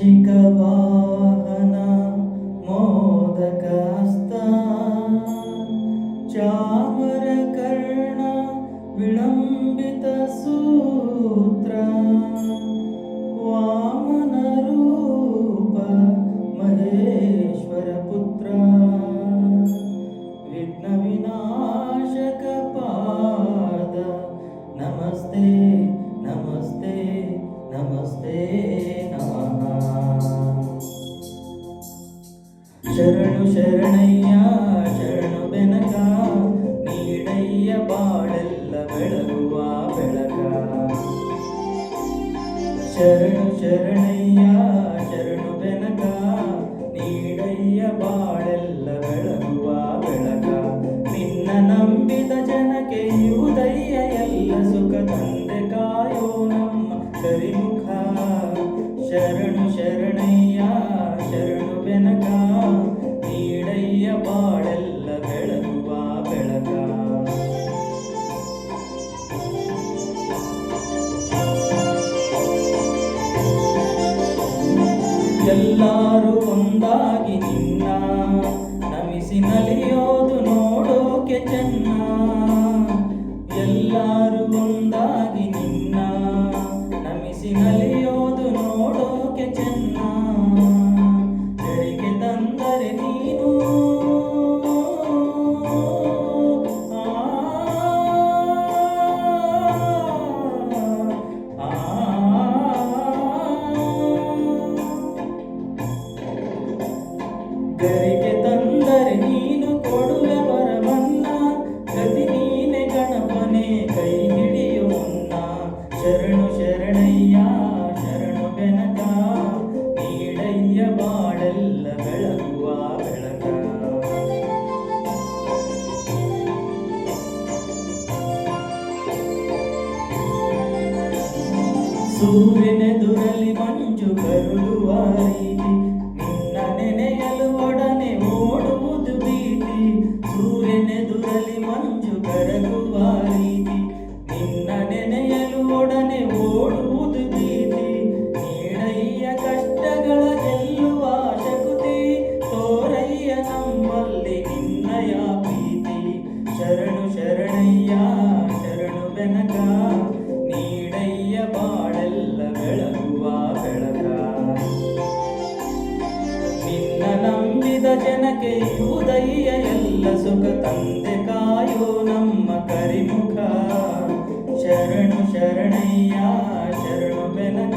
मूषिकवाहन मोदकहस्त चामरकर्ण विलम्बितसूत्र నమస్తే నమ. శరణు శరణయ్య శరణు వెనక నీడయ్య బాడెల్ల ಬೆಳಗುವ ಬೆಳಕ ಶರಣು ಶರಣಯ್ಯ ಶರಣು ಬೆನಕ ಎಲ್ಲರೂ ಒಂದಾಗಿ ನಿನ್ನ ನಮಿಸಿ ನಲಿಯೋದು ನೋಡೋಕೆ ಚೆನ್ನ. ಎಲ್ಲರೂ ಒಂದಾಗಿ ನಿನ್ನ ನಮಿಸಿ ನಲಿಯೋದು ಗರಿಗೆ ತಂದರೆ ನೀನು ಕೊಡುವೆ ವರವನ್ನ ಗತಿ ನೀನೆ ಗಣಪನೆ, ಕೈ ಹಿಡಿಯು ಶರಣು ಶರಣಯ್ಯ, ಶರಣು ಬೆನಕ. ನೀಡಯ್ಯ ಬಾಳೆಲ್ಲ ಬೆಳಗುವ ಬೆಳಕ. ಸೂರ್ಯನೆದುರಲ್ಲಿ ಮಂಜು ಕರುಳುವ ರೀತಿ ಸೂರ್ಯನೆದುರಲ್ಲಿ ಮಂಜು ಕರಗುವ ರೀತಿ ನಿನ್ನ ನೆನೆಯಲು ಒಡನೆ ಓಡುವುದು ಪ್ರೀತಿ ನೀಡಯ್ಯ ಕಷ್ಟಗಳ ಗೆಲ್ಲುವ ಶಕುತಿ. ತೋರಯ್ಯ ನಮ್ಮಲ್ಲಿ ನಿನ್ನಯ ಪ್ರೀತಿ. ಶರಣು ಶರಣಯ್ಯ, ಶರಣು ಬೆನಕ. ನೀಡಯ್ಯ ಬಾಡೆಲ್ಲ ಬೆಳಗುವ ಬೆಳಕ. ನಿನ್ನ ನಂಬಿದ ಜನಕ್ಕೆ ಶರಣು ಶರಣಯ್ಯ ಶರಣು ಬೆನಕ